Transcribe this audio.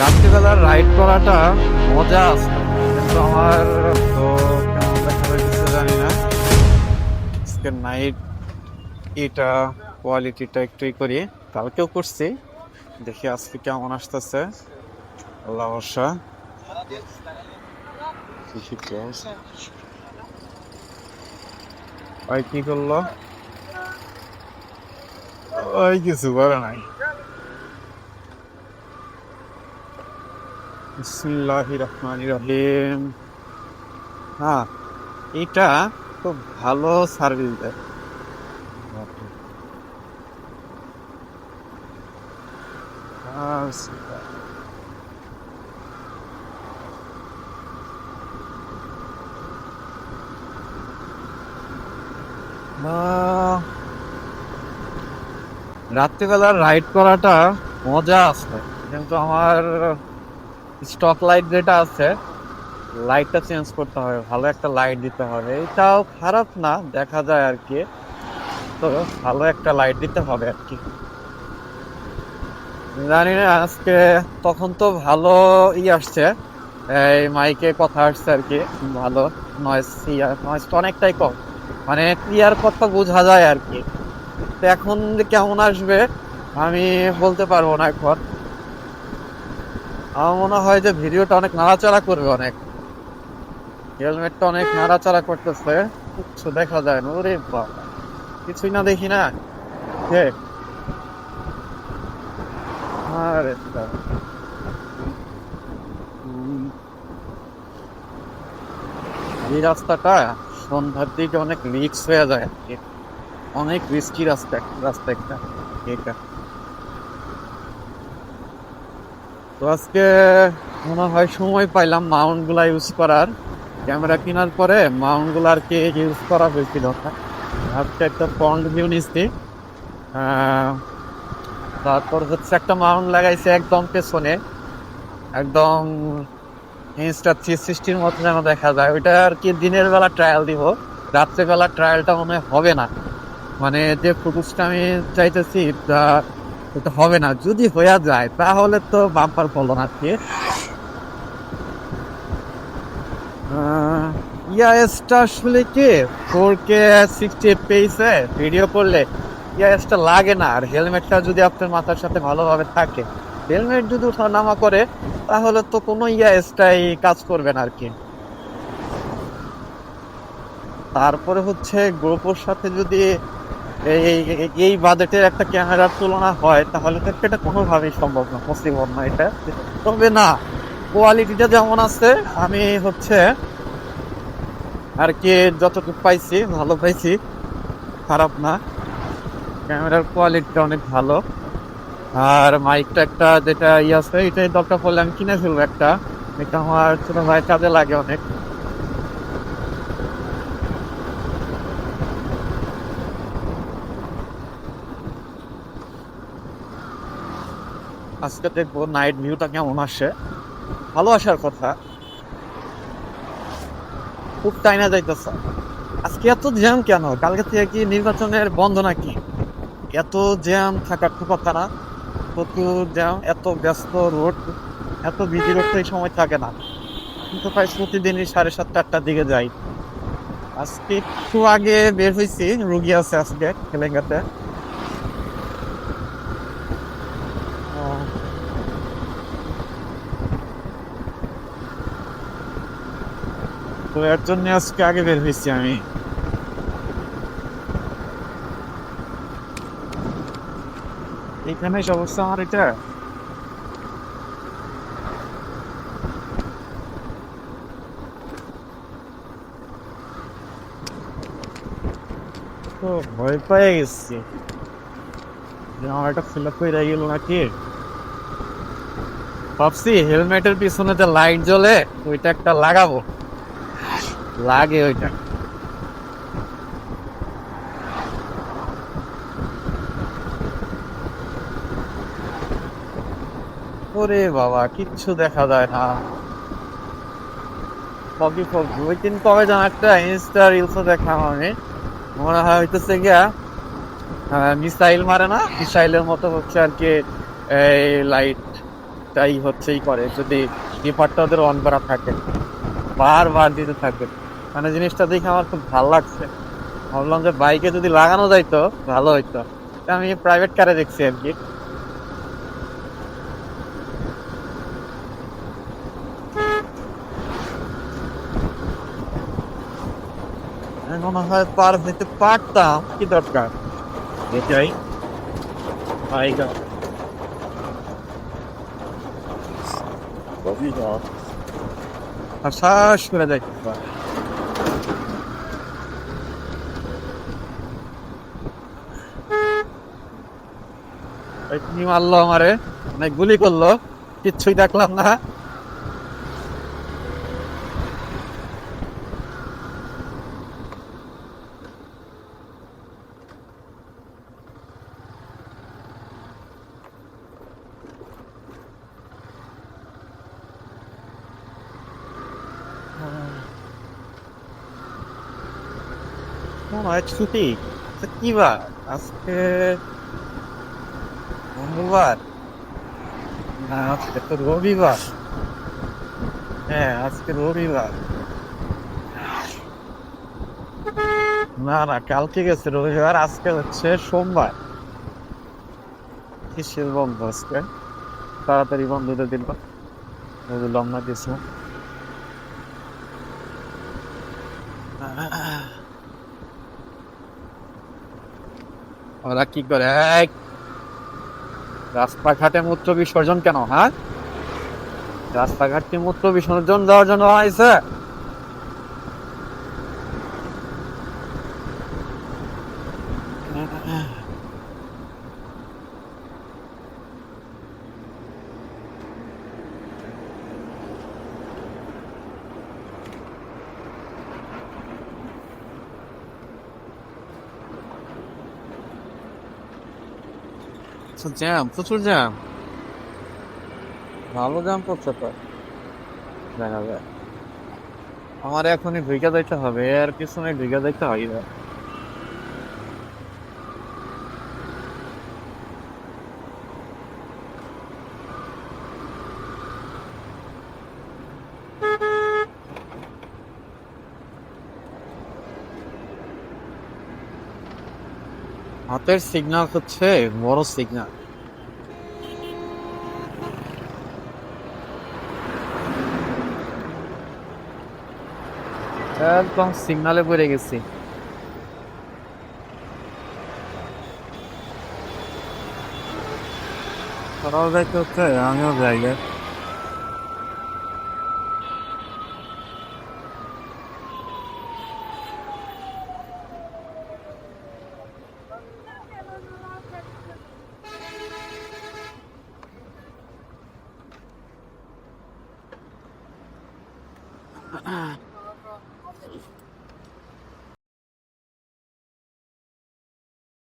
রাত্রিবেলার ride করাটা মজা আছে। কিন্তু আমার তো কেমন দেখা যাচ্ছে জানি না। আজকে নাইট এটা কোয়ালিটিটা একটুই করি। কালকেও করছি। দেখি আজকে কেমন আসতেছে। আল্লাহ ভরসা। ওই কি করল? ওই কিছু করে নাই। বিসমিল্লাহি রহমান রহিম হ্যাঁ এটা খুব ভালো সার্ভিস দেয়। রাত্রিবেলা রাইড করাটা মজা আছে কিন্তু আমার স্টক লাইট যেটা আছে, লাইটটা চেঞ্জ করতে হবে, ভালো একটা লাইট দিতে হবে। এটাও খারাপ না, দেখা যায় আর কি। তো ভালো একটা লাইট দিতে হবে আর কি। জানি না আজকে তখন তো ভালো ই আসছে, এই মাইকে কথা আসছে আর কি, ভালো নয়েস ইয়ার নয়েসটা অনেকটাই কম। মানে ক্লিয়ার কথা বোঝা যায় আর কি। তো এখন কেমন আসবে, আমি বলতে পারব না এখন। আমার মনে হয় যে ভিডিওটা অনেক নাড়াচাড়া করবে অনেক। হেলমেটটা অনেক নাড়াচাড়া করতেছে। কিছু দেখা যায় না। ওরে বাবা। কিছুই না দেখি না। কে? আরে এই রাস্তাটা সন্ধ্যার দিকে অনেক রিক্স হয়ে যায়। অনেক রিস্কি রাস্তা রাস্তা একটা। এটা। তো আজকে মনে হয় সময় পাইলাম মাউন্টগুলা ইউজ করার। ক্যামেরা কেনার পরে মাউন্টগুলা আর কি ইউজ করা হয়েছিল? আজকে একটা ফ্রন্ট ভিউ নিচ্ছি। তারপর হচ্ছে একটা মাউন্ট লাগাইছে একদম পেছনে। একদম ইনস্টা থ্রি সিক্সটির মতো যেন দেখা যায়। ওইটা আর কি দিনের বেলা ট্রায়াল দিব। রাত্রেবেলা ট্রায়ালটা মনে হবে না। মানে যে ফুটেজটা আমি চাইতেছি ওটা হবে না। যদি হইয়া যায়, তাহলে তো বাম্পার ফলো না কি। ইয়াএসটা আসলে কি? ফোর কে সিক্সটি পেয়েছে ভিডিও করলে ইয়াএসটা লাগে না। আর হেলমেটটা যদি আপনার মাথার সাথে ভালোভাবে থাকে হেলমেট যদি ওঠা নামা করে, তাহলে তো কোনো ইয়াএসটাই কাজ করবে না আর কি। তারপরে হচ্ছে গ্রুপোর সাথে যদি এই, এই- বাজেটের একটা ক্যামেরার তুলনা হয়, তাহলে তো এটা কোনোভাবেই সম্ভব না পসিবল না এটা। তবে না কোয়ালিটিটা যেমন আছে, আমি হচ্ছে আর কি যতটুকু পাইছি, ভালো পাইছি, খারাপ না। ক্যামেরার কোয়ালিটিটা অনেক ভালো। আর মাইকটা একটা যেটা ই আছে, এটাই দরকার পড়লে আমি কিনে ফেলব একটা। এটা আমার ছোট ভাই কাজে লাগে অনেক। আজকে দেখব নাইট ভিউটা কেমন আসে। ভালো আসার কথা। খুব টাইনা যাইতেছে। আজকে এত জ্যাম কেন? কালকে থেকে কি নির্বাচনের বন্ধ নাকি? এত জ্যাম থাকার খুব না প্রচুর জ্যাম এত ব্যস্ত রোড এত বিজি রোড তো এই সময় থাকে না। কিন্তু প্রায় প্রতিদিনই সাড়ে সাতটা, আটটার দিকে যাই। আজকে একটু আগে বের হয়েছি রুগী আছে আজকে খেলেঙ্গাতে তো এর জন্য আজকে আগে বের হয়েছি আমি। এখানে সমস্যা আমার এটা। তো ভয় পেয়ে গেছি। আমার একটা ফিল আপ করে গেল নাকি? ভাবছি হেলমেটের পিছনে যে লাইট জ্বলে, ওইটা একটা লাগাবো। লাগে ওইটা। ওরে বাবা, কিচ্ছু দেখা যায় না। ফগি ফগি ওই দিন কবে যেন একটা ইনস্টা রিলসও দেখলাম আমি। মনে হয় হইতেছে গিয়া মিসাইল মারে না? মিসাইলের মতো হচ্ছে আর কি, এই লাইট এটাই হচ্ছেই করে। যদি কিপারটা ওদের অন করা থাকে। বারবার দিতে থাকবে। মানে জিনিসটা দেখে আমার খুব ভালো লাগছে। ভাবলাম যে বাইকে যদি লাগানো যাইতো, ভালো হইতো। আমি প্রাইভেট কারে দেখছি আর কি। মনে হয় পার হইতে পারতাম। কি দরকার? এটাই কি মারলো আমারে। অনেক গুলি করল। কিচ্ছুই দেখলাম না। আচ্ছা, কি বার? আজকে মঙ্গলবার না, আজকে তো রবিবার। হ্যাঁ আজকে রবিবার। না না, কালকে গেছে রবিবার, আজকে হচ্ছে সোমবার। কিসের বন্ধ আজকে? তাড়াতাড়ি বন্ধ দিয়ে দিল। না কিছু ওরা কি করে? রাস্তাঘাটে মূত্র বিসর্জন কেন হ্যাঁ? রাস্তাঘাটে মূত্র বিসর্জন দেওয়ার জন্য হয়েছে জ্যাম, প্রচুর জ্যাম। ভালো জ্যাম পড়ছে তো, দেখা যায় আমার এখনই ভিগা যাইতে হবে আর কিছু পিছনে দিতে যাইতে হবে হাতের সিগনাল হচ্ছে বড় সিগনাল একদম সিগনালে পড়ে গেছি। তোরাও যাইতে হচ্ছে আমিও যাই uh,